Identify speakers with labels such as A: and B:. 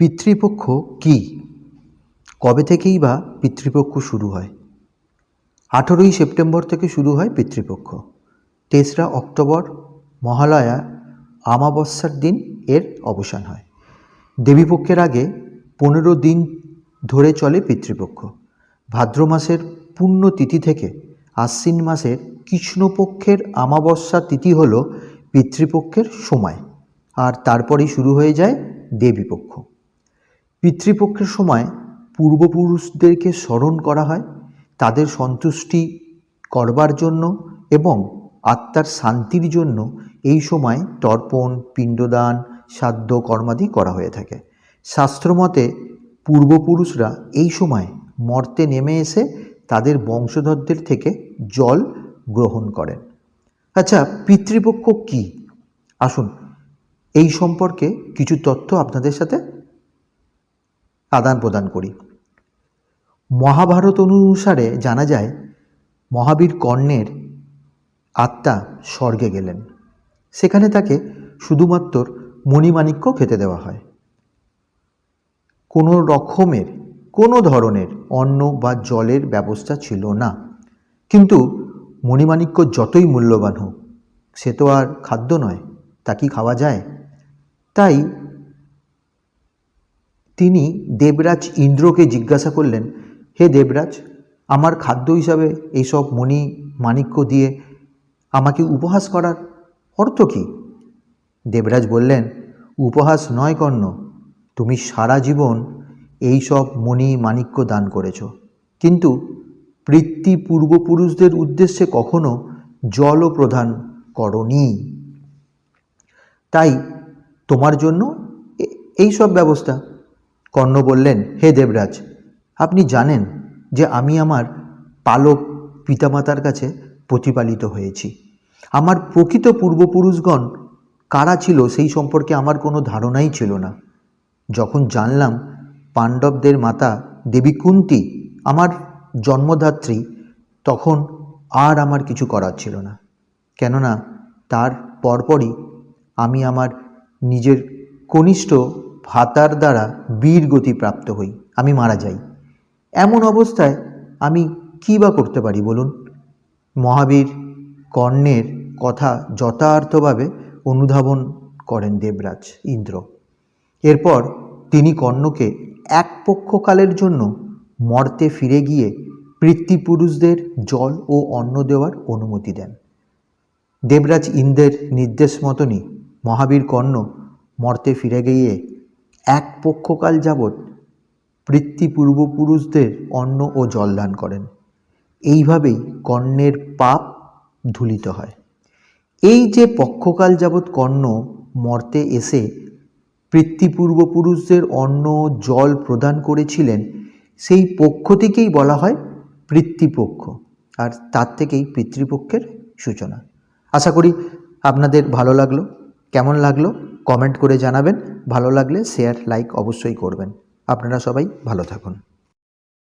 A: পিতৃপক্ষ কি? কবে থেকেই বা পিতৃপক্ষ শুরু হয়? আঠেরোই সেপ্টেম্বর থেকে শুরু হয় পিতৃপক্ষ। তেসরা অক্টোবর, মহালয়া আমাবস্যার দিন এর অবসান হয়। দেবীপক্ষের আগে পনেরো দিন ধরে চলে পিতৃপক্ষ। ভাদ্র মাসের পূর্ণ তিথি থেকে আশ্বিন মাসের কৃষ্ণপক্ষের আমাবস্যা তিথি হল পিতৃপক্ষের সময়। আর তারপরেই শুরু হয়ে যায় দেবীপক্ষ। পিতৃপক্ষের সময় পূর্বপুরুষদেরকে স্মরণ করা হয়, তাদের সন্তুষ্টি করবার জন্য এবং আত্মার শান্তির জন্য এই সময় তর্পণ, পিণ্ডদান শ্রাদ্ধ কর্মাদি করা হয়ে থাকে। শাস্ত্রমতে পূর্বপুরুষরা এই সময় মর্তে নেমে এসে তাদের বংশধরদের থেকে জল গ্রহণ করেন। আচ্ছা পিতৃপক্ষ কি? আসুন, এই সম্পর্কে কিছু তথ্য আপনাদের সাথে আদান প্রদান করি। মহাভারত অনুসারে জানা যায়, মহাবীর কর্ণের আত্মা স্বর্গে গেলেন। সেখানে তাকে শুধুমাত্র মণিমাণিক্য খেতে দেওয়া হয়। কোনো রকমের, কোনো ধরনের অন্ন বা জলের ব্যবস্থা ছিল না। কিন্তু মণিমাণিক্য যতই মূল্যবান হোক, সে তো আর খাদ্য নয়, তা কি খাওয়া যায়? তাই তিনি দেবরাজ ইন্দ্রকে জিজ্ঞাসা করলেন, হে দেবরাজ, আমার খাদ্য হিসাবে এইসব মণি মাণিক্য দিয়ে আমাকে উপহাস করার অর্থ কী? দেবরাজ বললেন, উপহাস নয় কর্ণ, তুমি সারা জীবন এই সব মণি মাণিক্য দান করেছ। কিন্তু পৃথ্বী পূর্বপুরুষদের উদ্দেশ্যে কখনো জলও প্রদান করনি। তাই তোমার জন্য এই সব ব্যবস্থা কর্ণ বললেন, হে দেবরাজ, আপনি জানেন যে আমি আমার পালক পিতামাতার কাছে প্রতিপালিত হয়েছি। আমার প্রকৃত পূর্বপুরুষগণ কারা ছিল সেই সম্পর্কে আমার কোনো ধারণাই ছিল না। যখন জানলাম পাণ্ডবদের মাতা দেবী কুন্তি আমার জন্মদাত্রী, তখন আর আমার কিছু করার ছিল না। কেননা তার পরপরই আমি আমার নিজের কনিষ্ঠ ভাতার দ্বারা বীর গতি প্রাপ্ত হই, আমি মারা যাই। এমন অবস্থায় আমি কী বা করতে পারি বলুন? মহাবীর কর্ণের কথা যথার্থভাবে অনুধাবন করেন দেবরাজ ইন্দ্র। এরপর তিনি কর্ণকে এক পক্ষকালের জন্য মর্তে ফিরে গিয়ে পিতৃপুরুষদের জল ও অন্ন দেওয়ার অনুমতি দেন। দেবরাজ ইন্দ্রের নির্দেশ মতনই মহাবীর কর্ণ মর্তে ফিরে গিয়ে এক পক্ষকাল যাবৎ পৃথ্বী পূর্বপুরুষদের অন্ন ও জল দান করেন। এইভাবেই কর্ণের পাপ ধুলিত হয়। এই যে পক্ষকাল যাবৎ কর্ণ মর্তে এসে পৃথ্বী পূর্বপুরুষদের অন্ন জল প্রদান করেছিলেন, সেই পক্ষ থেকেই বলা হয় পিতৃপক্ষ আর তার থেকেই পিতৃপক্ষের সূচনা। আশা করি আপনাদের ভালো লাগল। কেমন লাগল? কমেন্ট করে জানাবেন। ভালো লাগলে শেয়ার লাইক অবশ্যই করবেন। আপনারা সবাই ভালো থাকুন।